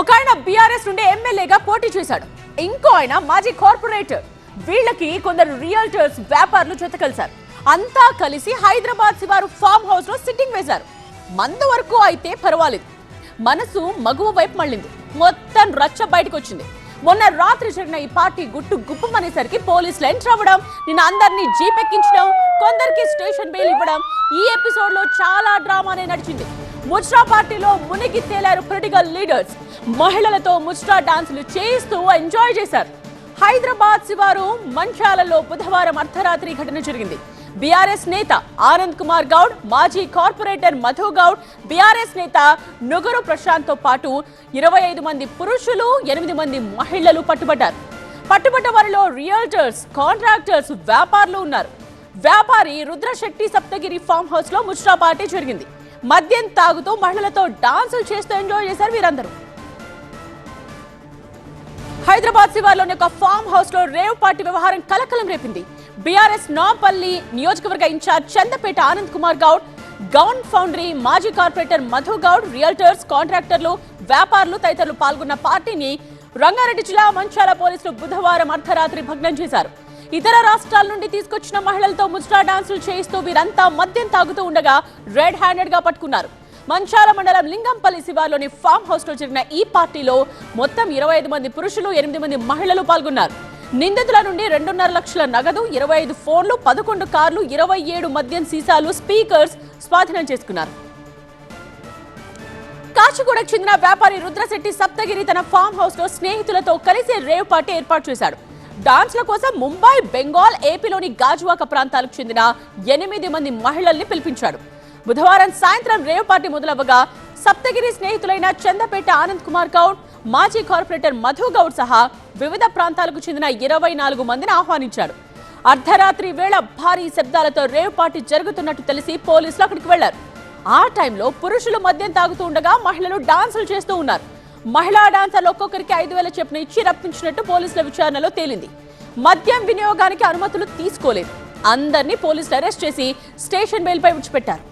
ఒక ఆయన బీఆర్ఎస్ నుండి ఎమ్మెల్యేగా పోటీ చేశాడు. ఇంకో ఆయన మాజీ కార్పొరేటర్. వీళ్ళకి కొందరు రియల్టర్స్ వ్యాపారులు జత కలిశారు. అంతా కలిసి హైదరాబాద్ శివారు ఫామ్ హౌస్లో సిట్టింగ్ వేశారు. మందు వరకు అయితే పర్వాలేదు. మనసు మగువ వైపు మళ్ళింది. మొత్తం రచ్చ బయటకు వచ్చింది మొన్న రాత్రి జరిగిన ఈ పార్టీ గుట్టు గుప్పమనేసరికి పోలీసులు ఎంటర్ అవ్వడం నిన్న అందరినీ జీప్ ఎక్కించడం కొందరికి స్టేషన్ బెయిల్ ఇవ్వడం ఈ ఎపిసోడ్లో చాలా డ్రామానే నడిచింది. ముస్రా పార్టీలో మునిగి తేలారు పొలిటికల్ లీడర్స్ మహిళలతో ముస్రా డాన్సులు చేయిస్తూ ఎంజాయ్ చేశారు. హైదరాబాద్ శివారు మంచాలలో బుధవారం అర్ధరాత్రి ఘటన జరిగింది. బీఆర్ఎస్ నేత ఆనంద్ కుమార్ గౌడ్ మాజీ కార్పొరేటర్ మధు గౌడ్ బీఆర్ఎస్ నేత నుగురు ప్రశాంత్తో పాటు ఇరవై ఐదు మంది పురుషులు ఎనిమిది మంది మహిళలు పట్టుబడ్డారు. పట్టుబడ్డ వారిలో రియల్టర్స్ కాంట్రాక్టర్స్ వ్యాపారులు ఉన్నారు. వ్యాపారి రుద్రశెట్టి సప్తగిరి ఫామ్ హౌస్లో ముష్రా పార్టీ జరిగింది. మద్యం తాగుతూ మహిళలతో డాన్సులు చేస్తూ ఎంజాయ్ చేశారు వీరందరూ. హైదరాబాద్ శివార్లోని ఒక ఫామ్ హౌస్లో రేవ్ పార్టీ వ్యవహారం కలకలం రేపింది. బీఆర్ఎస్ నాంపల్లి నియోజకవర్గ in charge Chandapeta Anand Kumar Goud gun foundry మాజీ కార్పొరేటర్ మధు గౌడ్ రియల్టర్స్ కాంట్రాక్టర్లు వ్యాపారులు తదితరులు పాల్గొన్న పార్టీని రంగారెడ్డి జిల్లా మంచాల పోలీసులు బుధవారం అర్ధరాత్రి భగ్నం చేశారు. ఇతర రాష్ట్రాల నుండి తీసుకొచ్చిన మహిళలతో ముస్టా డాన్సులు చేయిస్తూ వీరంతా మద్యం తాగుతూ ఉండగా రెడ్ హ్యాండెడ్గా పట్టుకున్నారు. మంచాల మండలం లింగంపల్లి శివార్లోని ఫామ్ హౌస్లో జరిగిన ఈ పార్టీలో మొత్తం ఇరవై ఐదు మంది పురుషులు ఎనిమిది మంది మహిళలు పాల్గొన్నారు. నిందితుల నుండి రెండున్నర లక్షల నగదు ఇరవై ఐదు ఫోన్లు పదకొండు కార్లు ఇరవై ఏడు మద్యం సీసాలు స్పీకర్స్ స్వాధీనం చేసుకున్నారు. కాచిగూడకు చెందిన వ్యాపారి రుద్రశెట్టి సప్తగిరి తన ఫామ్ హౌస్లో స్నేహితులతో కలిసి రేవ్ పార్టీ ఏర్పాటు చేశాడు. డాన్స్ల కోసం ముంబై బెంగాల్ ఏపీలోని గాజువాక ప్రాంతాలకు చెందిన ఎనిమిది మంది మహిళల్ని పిలిపించాడు బుధవారం సాయంత్రం రేవ్ పార్టీ మొదలవ్వగా సప్తగిరి స్నేహితులైన చందపేట ఆనంద్ కుమార్ గౌడ్ మాజీ కార్పొరేటర్ మధు గౌడ్ సహా వివిధ ప్రాంతాలకు చెందిన ఇరవై నాలుగు మందిని ఆహ్వానించాడు అర్ధరాత్రి వేళ భారీ శబ్దాలతో రేవ్ పార్టీ జరుగుతున్నట్టు తెలిసి పోలీసులు అక్కడికి వెళ్ళారు. ఆ టైంలో పురుషులు మద్యం తాగుతూ ఉండగా మహిళలు డాన్సులు చేస్తూ ఉన్నారు. మహిళా డాన్సర్లు ఒక్కొక్కరికి ఐదు వేల చెప్పున ఇచ్చి రప్పించినట్టు పోలీసుల విచారణలో తేలింది. మద్యం వినియోగానికి అనుమతులు తీసుకోలేదు. అందరినీ పోలీసులు అరెస్ట్ చేసి స్టేషన్ బెయిల్పై విడిచిపెట్టారు.